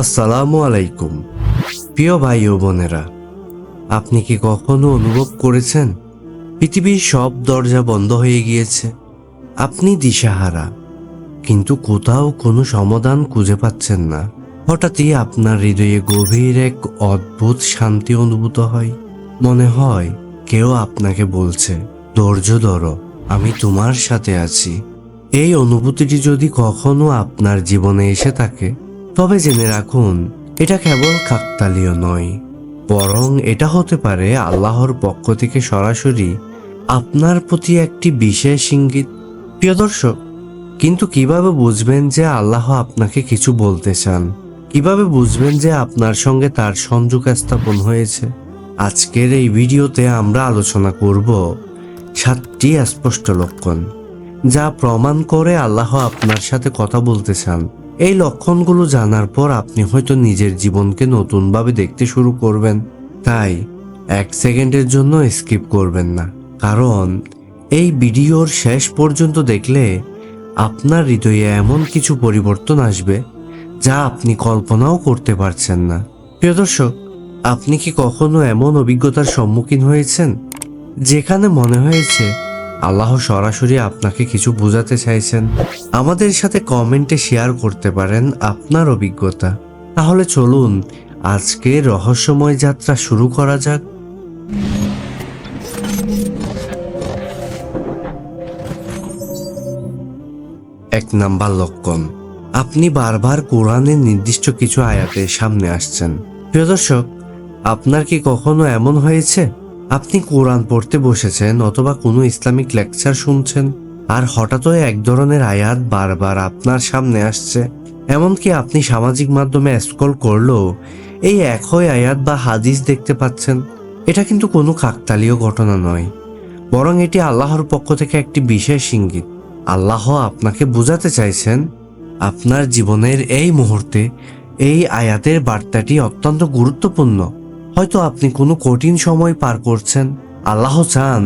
আসসালামু আলাইকুম। প্রিয় ভাই ও বোনেরা, আপনি কি কখনো অনুভব করেছেন? পৃথিবীর সব দরজা বন্ধ হয়ে গিয়েছে। আপনি দিশাহারা, কিন্তু কোথাও কোনো সমাধান খুঁজে পাচ্ছেন না। হঠাৎই আপনার হৃদয়ে গভীর এক অদ্ভুত শান্তি অনুভূত হয়। মনে হয় কেউ আপনাকে বলছে, ধৈর্য ধরো, আমি তোমার সাথে আছি। এই অনুভূতিটি যদি কখনো আপনার জীবনে এসে থাকে তবে জেনে রাখুন, এটা কেবল কাকতালীয় নয়, বরং এটা হতে পারে আল্লাহর পক্ষ থেকে সরাসরি আপনার প্রতি একটি বিশেষ ইঙ্গিত। প্রিয় দর্শক, কিন্তু কীভাবে বুঝবেন যে আল্লাহ আপনাকে কিছু বলতে চান? কীভাবে বুঝবেন যে আপনার সঙ্গে তার সংযোগ স্থাপন হয়েছে? আজকের এই ভিডিওতে আমরা আলোচনা করব সাতটি স্পষ্ট লক্ষণ, যা প্রমাণ করে আল্লাহ আপনার সাথে কথা বলতে চান। এই লক্ষণগুলো জানার পর আপনি হয়তো নিজের জীবনকে নতুনভাবে দেখতে শুরু করবেন। তাই এক সেকেন্ডের জন্য স্কিপ করবেন না। কারণ এই ভিডিওর শেষ পর্যন্ত দেখলে আপনার হৃদয়ে এমন কিছু পরিবর্তন আসবে যা আপনি কল্পনাও করতে পারছেন না। প্রিয় দর্শক, আপনি কি কখনো এমন অভিজ্ঞতার সম্মুখীন হয়েছেন? যেখানে মনে হয়েছে আল্লাহ সরাসরি আপনাকে কিছু বোঝাতে চাইছেন। আমাদের সাথে কমেন্টে শেয়ার করতে পারেন আপনার অভিজ্ঞতা। তাহলে চলুন, আজকে রহস্যময় যাত্রা শুরু করা যাক। এক নাম্বার লক্ষণ, আপনি বারবার কোরআনের নির্দিষ্ট কিছু আয়াতের সামনে আসছেন। প্রিয় দর্শক, আপনার কি কখনো এমন হয়েছে? আপনি কোরআন পড়তে বসেছেন অথবা কোনো ইসলামিক লেকচার শুনছেন, আর হঠাৎই এক ধরনের আয়াত বারবার আপনার সামনে আসছে, এমনকি আপনি সামাজিক মাধ্যমে স্ক্রল করলেও এই একই আয়াত বা হাদিস দেখতে পাচ্ছেন, এটা কিন্তু কোনো কাকতালীয় ঘটনা নয়। বরং এটি আল্লাহর পক্ষ থেকে একটি বিশেষ ইঙ্গিত। আল্লাহ আপনাকে বোঝাতে চাইছেন, আপনার জীবনের এই মুহূর্তে এই আয়াতের বার্তাটি অত্যন্ত গুরুত্বপূর্ণ। হয়তো আপনি কোনো কঠিন সময় পার করছেন। আল্লাহ চান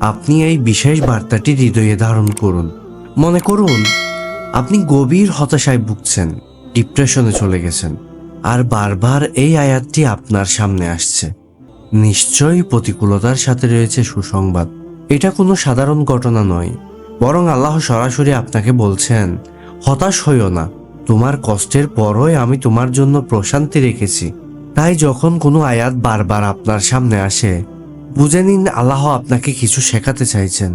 আপনি এই বিশেষ বার্তাটি হৃদয়ে ধারণ করুন। মনে করুন, আপনি গভীর হতাশায় ভুগছেন, ডিপ্রেশনে চলে গেছেন, আর বারবার এই আয়াতটি আপনার সামনে আসছে। নিশ্চয়ই প্রতিকূলতার সাথে রয়েছে সুসংবাদ। এটা কোনো সাধারণ ঘটনা নয়, বরং আল্লাহ সরাসরি আপনাকে বলছেন, হতাশ হইও না, তোমার কষ্টের পরই আমি তোমার জন্য প্রশান্তি রেখেছি। তাই যখন কোনো আয়াত বারবার আপনার সামনে আসে, বুঝে নিন আল্লাহ আপনাকে কিছু শেখাতে চাইছেন।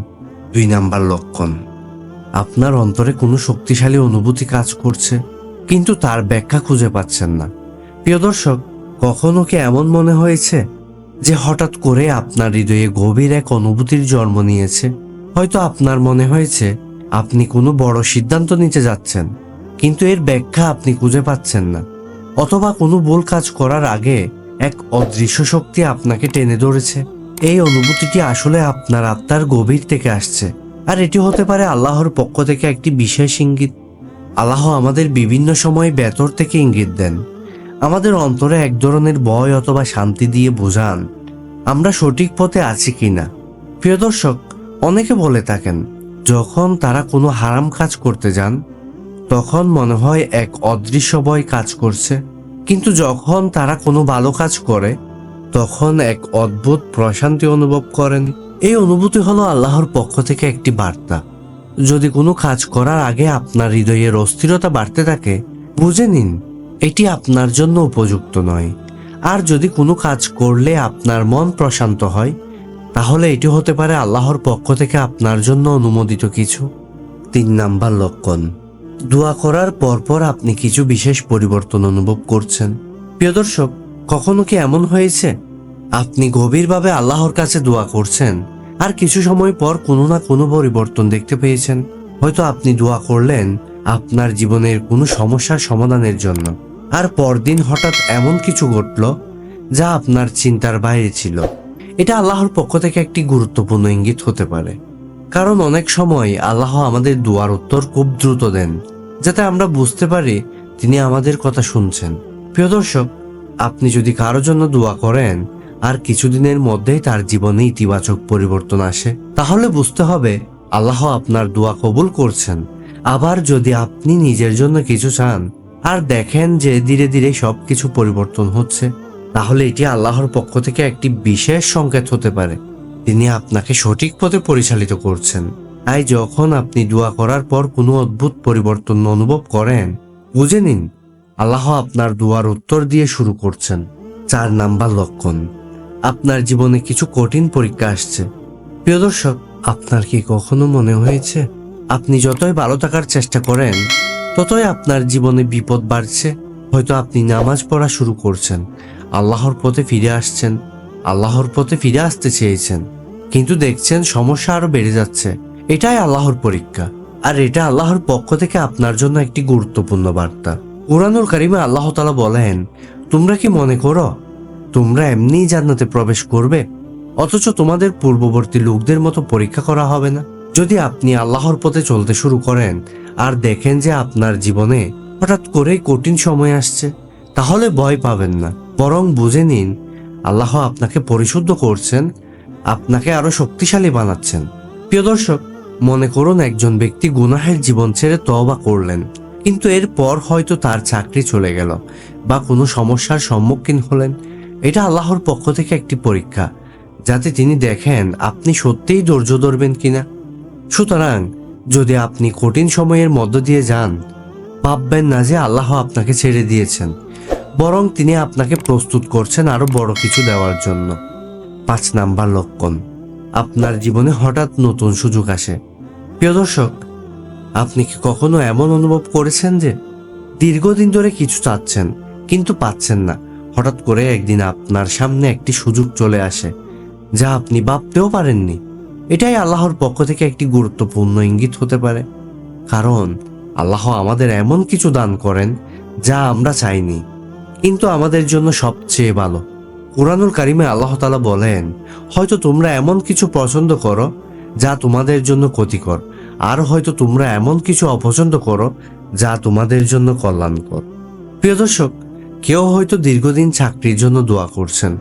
দুই নাম্বার লক্ষণ, আপনার অন্তরে কোনো শক্তিশালী অনুভূতি কাজ করছে, কিন্তু তার ব্যাখ্যা খুঁজে পাচ্ছেন না। প্রিয় দর্শক, কখনো কি এমন মনে হয়েছে যে হঠাৎ করে আপনার হৃদয়ে গভীর এক অনুভূতির জন্ম নিয়েছে? হয়তো আপনার মনে হয়েছে, আপনি কোনো বড় সিদ্ধান্ত নিতে যাচ্ছেন, কিন্তু এর ব্যাখ্যা আপনি খুঁজে পাচ্ছেন না। অথবা কোনো ভুল কাজ করার আগে এক অদৃশ্য শক্তি আপনাকে টেনে ধরেছে। এই অনুভূতিটি আসলে আপনার আত্মার গভীর থেকে আসছে। আর এটি হতে পারে আল্লাহর পক্ষ থেকে একটি বিশেষ ইঙ্গিত। আল্লাহ আমাদের বিভিন্ন সময় বেতর থেকে ইঙ্গিত দেন। আমাদের অন্তরে এক ধরনের ভয় অথবা শান্তি দিয়ে বোঝান, আমরা সঠিক পথে আছি কিনা? প্রিয় দর্শক, অনেকে বলে থাকেন, যখন তারা কোনো হারাম কাজ করতে যান তখন মনে হয় এক অদৃশ্য ভয় কাজ করছে। কিন্তু যখন তারা কোনো ভালো কাজ করে, তখন এক অদ্ভুত প্রশান্তি অনুভব করেন। এই অনুভূতি হলো আল্লাহর পক্ষ থেকে একটি বার্তা। যদি কোনো কাজ করার আগে আপনার হৃদয়ের অস্থিরতা বাড়তে থাকে, বুঝে নিন, এটি আপনার জন্য উপযুক্ত নয়। আর যদি কোনো কাজ করলে আপনার মন প্রশান্ত হয়, তাহলে এটি হতে পারে আল্লাহর পক্ষ থেকে আপনার জন্য অনুমোদিত কিছু। তিন নাম্বার লক্ষণ। দোয়া করার পরপর আপনি কিছু বিশেষ পরিবর্তন অনুভব করছেন। প্রিয় দর্শক, কখনো কি এমন হয়েছে? আপনি গভীরভাবে আল্লাহর কাছে দোয়া করছেন, আর কিছু সময় পর কোনো না কোনো পরিবর্তন দেখতে পেয়েছেন। হয়তো আপনি দোয়া করলেন আপনার জীবনের কোনো সমস্যার সমাধানের জন্য। আর পরদিন হঠাৎ এমন কিছু ঘটল, যা আপনার চিন্তার বাইরে ছিল। এটা আল্লাহর পক্ষ থেকে একটি গুরুত্বপূর্ণ ইঙ্গিত হতে পারে। কারণ অনেক সময় আল্লাহ আমাদের দুয়ার উত্তর খুব দ্রুত দেন, যাতে আমরা বুঝতে পারি তিনি আমাদের কথা শুনছেন। প্রিয় দর্শক, আপনি যদি কারও জন্য দোয়া করেন, আর কিছুদিনের মধ্যেই তার জীবনে ইতিবাচক পরিবর্তন আসে, তাহলে বুঝতে হবে আল্লাহ আপনার দোয়া কবুল করছেন। আবার যদি আপনি নিজের জন্য কিছু চান, আর দেখেন যে ধীরে ধীরে সব কিছু পরিবর্তন হচ্ছে, তাহলে এটি আল্লাহর পক্ষ থেকে একটি বিশেষ সংকেত হতে পারে। তিনি আপনাকে সঠিক পথে পরিচালিত করছেন। তাই যখন আপনি দোয়া করার পর কোনো অদ্ভুত পরিবর্তন অনুভব করেন, বুঝে নিন, আল্লাহ আপনার দোয়ার উত্তর দিয়ে শুরু করছেন। চার নাম্বার লক্ষণ, আপনার জীবনে কিছু কঠিন পরীক্ষা আসছে। প্রিয় দর্শক, আপনার কি কখনো মনে হয়েছে, আপনি যতই ভালো থাকার চেষ্টা করেন, ততই আপনার জীবনে বিপদ বাড়ছে। হয়তো আপনি নামাজ পড়া শুরু করছেন, আল্লাহর পথে ফিরে আসছেন আল্লাহর পথে ফিরে আসতে চেয়েছেন। কিন্তু দেখছেন সমস্যা আরও বেড়ে যাচ্ছে। এটাই আল্লাহর পরীক্ষা। আর এটা আল্লাহর পক্ষ থেকে আপনার জন্য একটি গুরুত্বপূর্ণ বার্তা। কোরআনুল কারিমে আল্লাহ তালা বলেন, তোমরা কি মনে করো, তোমরা এমনিই জান্নাতে প্রবেশ করবে? অথচ তোমাদের পূর্ববর্তী লোকদের মতো পরীক্ষা করা হবে না? যদি আপনি আল্লাহর পথে চলতে শুরু করেন আর দেখেন যে আপনার জীবনে হঠাৎ করেই কঠিন সময় আসছে, তাহলে ভয় পাবেন না। বরং বুঝে নিন আল্লাহ আপনাকে পরিশুদ্ধ করছেন, আপনাকে আরও শক্তিশালী বানাচ্ছেন। প্রিয় দর্শক, মনে করুন একজন ব্যক্তি গুনাহের জীবন ছেড়ে তওবা করলেন, কিন্তু এরপর হয়তো তার চাকরি চলে গেল বা কোনো সমস্যার সম্মুখীন হলেন। এটা আল্লাহর পক্ষ থেকে একটি পরীক্ষা, যাতে তিনি দেখেন আপনি সত্যিই ধৈর্য ধরবেন কিনা। সুতরাং, যদি আপনি কঠিন সময়ের মধ্য দিয়ে যান, ভাববেন না যে আল্লাহ আপনাকে ছেড়ে দিয়েছেন। বরং তিনি আপনাকে প্রস্তুত করছেন আরও বড় কিছু দেওয়ার জন্য। পাঁচ নাম্বার লক্ষণ। আপনার জীবনে হঠাৎ নতুন সুযোগ আসে। প্রিয় দর্শক, আপনি কি কখনো এমন অনুভব করেছেন যে দীর্ঘদিন ধরে কিছু চাচ্ছেন, কিন্তু পাচ্ছেন না? হঠাৎ করে একদিন আপনার সামনে একটি সুযোগ চলে আসে, যা আপনি ভাবতেও পারেননি। এটাই আল্লাহর পক্ষ থেকে একটি গুরুত্বপূর্ণ ইঙ্গিত হতে পারে। কারণ আল্লাহ আমাদের এমন কিছু দান করেন, যা আমরা চাইনি। কিন্তু আমাদের জন্য সবচেয়ে ভালো। কোরআনুল কারিমে আল্লাহ তালা বলেন, হয়তো তোমরা এমন কিছু পছন্দ করো যা তোমাদের জন্য ক্ষতিকর, আর হয়তো তোমরা এমন কিছু অপছন্দ করো যা তোমাদের জন্য কল্যাণকর। প্রিয় দর্শক, কেউ হয়তো দীর্ঘদিন চাকরির জন্য দোয়া করছেন,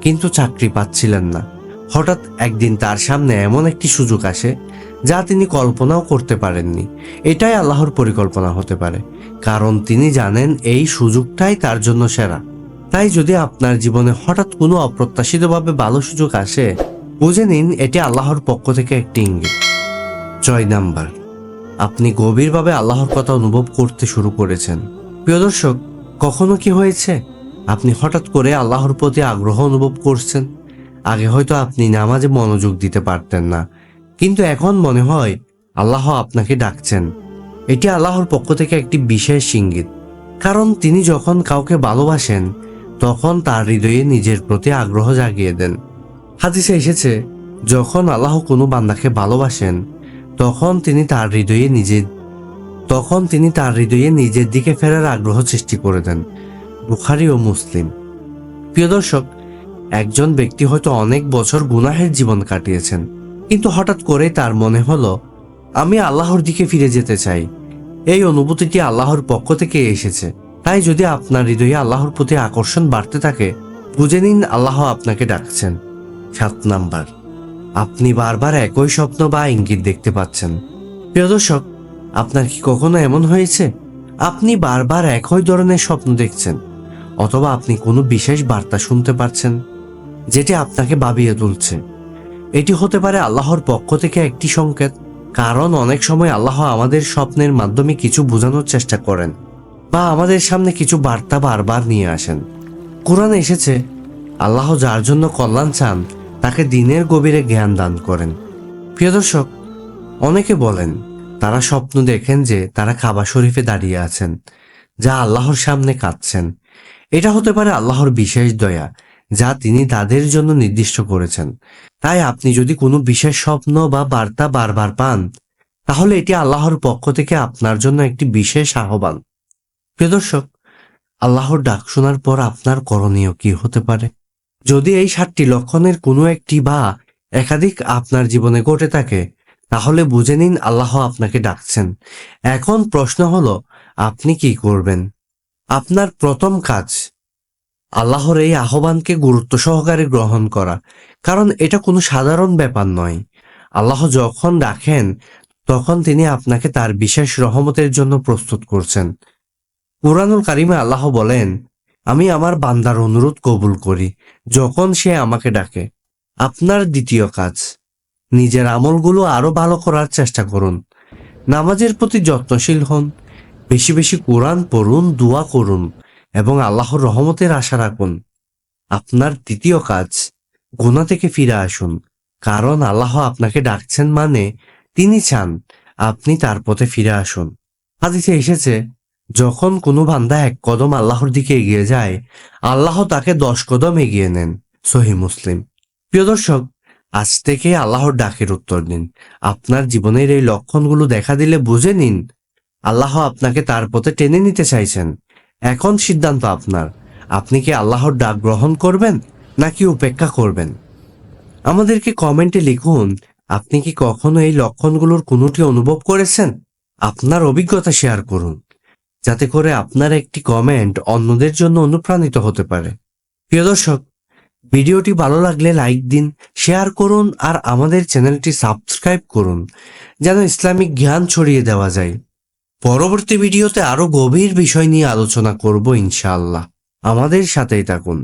কিন্তু চাকরি পাচ্ছিলেন না। হঠাৎ একদিন তার সামনে এমন একটি সুযোগ আসে যা তিনি কল্পনাও করতে পারেননি। এটাই আল্লাহর পরিকল্পনা হতে পারে, কারণ তিনি জানেন এই সুযোগটাই তার জন্য সেরা। তাই যদি আপনার জীবনে হঠাৎ কোনো অপ্রত্যাশিতভাবে ভালো সুযোগ আসে, বুঝে নিন এটি আল্লাহর পক্ষ থেকে একটি ইঙ্গিত। ছয় নাম্বার, আপনি গভীরভাবে আল্লাহর কথা অনুভব করতে শুরু করেছেন। প্রিয় দর্শক, কখনো কি হয়েছে? আপনি হঠাৎ করে আল্লাহর প্রতি আগ্রহ অনুভব করছেন? আগে হয়তো আপনি নামাজে মনোযোগ দিতে পারতেন না। কিন্তু এখন মনে হয় আল্লাহ আপনাকে ডাকছেন। এটি আল্লাহর পক্ষ থেকে একটি বিশেষ ইঙ্গিত। কারণ তিনি যখন কাউকে ভালোবাসেন, তখন তার হৃদয়ে নিজের প্রতি আগ্রহ জাগিয়ে দেন। হাদিসে এসেছে, যখন আল্লাহ কোনো বান্দাকে ভালোবাসেন, তখন তিনি তার হৃদয়ে নিজে তখন তিনি তার হৃদয়ে নিজের দিকে ফেরার আগ্রহ সৃষ্টি করে দেন। বুখারি ও মুসলিম। প্রিয় দর্শক একজন ব্যক্তি হয়তো অনেক বছর গুনাহের জীবন কাটিয়েছেন, কিন্তু হঠাৎ করে তার মনে হলো, আমি আল্লাহর দিকে ফিরে যেতে চাই। এই অনুভূতিটি আল্লাহর পক্ষ থেকে এসেছে। তাই যদি আপনার হৃদয়ে আল্লাহর প্রতি আকর্ষণ বাড়তে থাকে, বুঝে নিন আল্লাহ আপনাকে ডাকছেন। সাত নাম্বার, আপনি বারবার একই স্বপ্ন বা ইঙ্গিত দেখতে পাচ্ছেন। প্রিয় দর্শক, আপনার কি কখনো এমন হয়েছে? আপনি বারবার একই ধরনের স্বপ্ন দেখছেন, অথবা আপনি কোনো বিশেষ বার্তা শুনতে পাচ্ছেন? যেটি আপনাকে ভাবিয়ে তুলছে। এটি হতে পারে আল্লাহর পক্ষ থেকে একটি সংকেত, কারণ অনেক সময় আল্লাহ আমাদের স্বপ্নের মাধ্যমে কিছু বোঝানোর চেষ্টা করেন বা আমাদের সামনে কিছু বার্তা বারবার নিয়ে আসেন। কোরআনে এসেছে, আল্লাহ যার জন্য কল্যাণ চান, তাকে দিনের গভীরে জ্ঞান দান করেন। প্রিয় দর্শক, অনেকে বলেন, তারা স্বপ্ন দেখেন যে তারা কাবা শরীফে দাঁড়িয়ে আছেন, যা আল্লাহর সামনে কাঁদছেন। এটা হতে পারে আল্লাহর বিশেষ দয়া যা তিনি তাদের জন্য নির্দিষ্ট করেছেন। তাই আপনি যদি কোনো বিশেষ স্বপ্ন বা বার্তা বারবার পান, তাহলে এটি আল্লাহর পক্ষ থেকে আপনার জন্য একটি বিশেষ আহ্বান। প্রিয় দর্শক, আল্লাহর ডাক শোনার পর আপনার করণীয় কি হতে পারে? যদি এই সাতটি লক্ষণের কোনো একটি বা একাধিক আপনার জীবনে ঘটে থাকে, তাহলে বুঝে নিন আল্লাহ আপনাকে ডাকছেন। এখন প্রশ্ন হলো, আপনি কি করবেন? আপনার প্রথম কাজ আল্লাহর এই আহ্বানকে গুরুত্ব সহকারে গ্রহণ করা। কারণ এটা কোনো সাধারণ ব্যাপার নয়। আল্লাহ যখন ডাকেন তখন তিনি আপনাকে তার বিশেষ রহমতের জন্য প্রস্তুত করছেন। কোরআনুল কারিমে আল্লাহ বলেন, আমি আমার বান্দার অনুরোধ কবুল করি, যখন সে আমাকে ডাকে। আপনার দ্বিতীয় কাজ, নিজের আমলগুলো আরও ভালো করার চেষ্টা করুন। নামাজের প্রতি যত্নশীল হন। বেশি বেশি কোরআন পড়ুন, দোয়া করুন। এবং আল্লাহর রহমতের আশা রাখুন। আপনার দ্বিতীয় কাজ গোনা থেকে ফিরে আসুন। কারণ আল্লাহ আপনাকে ডাকছেন মানে তিনি চান আপনি তার পথে ফিরে আসুন। হাদিসে এসেছে, যখন কোনো বান্দা এক কদম আল্লাহর দিকে এগিয়ে যায়, আল্লাহ তাকে দশ কদম এগিয়ে নেন, সহি মুসলিম। প্রিয় দর্শক, আজ থেকে আল্লাহর ডাকের উত্তর দিন। আপনার জীবনের এই লক্ষণগুলো দেখা দিলে বুঝে নিন, আল্লাহ আপনাকে তার পথে টেনে নিতে চাইছেন। এখন সিদ্ধান্ত আপনার। আপনি কি আল্লাহর ডাক গ্রহণ করবেন, নাকি উপেক্ষা করবেন? আমাদেরকে কমেন্টে লিখুন, আপনি কি কখনো এই লক্ষণগুলোর কোনোটি অনুভব করেছেন? আপনার অভিজ্ঞতা শেয়ার করুন, যাতে করে আপনার একটি কমেন্ট অন্যদের জন্য অনুপ্রাণিত হতে পারে। প্রিয় দর্শক, ভিডিওটি ভালো লাগলে লাইক দিন, শেয়ার করুন, আর আমাদের চ্যানেলটি সাবস্ক্রাইব করুন, যেন ইসলামিক জ্ঞান ছড়িয়ে দেওয়া যায়। পরবর্তী ভিডিওতে আরও গভীর বিষয় নিয়ে আলোচনা করব ইনশাআল্লাহ। আমাদের সাথেই থাকুন।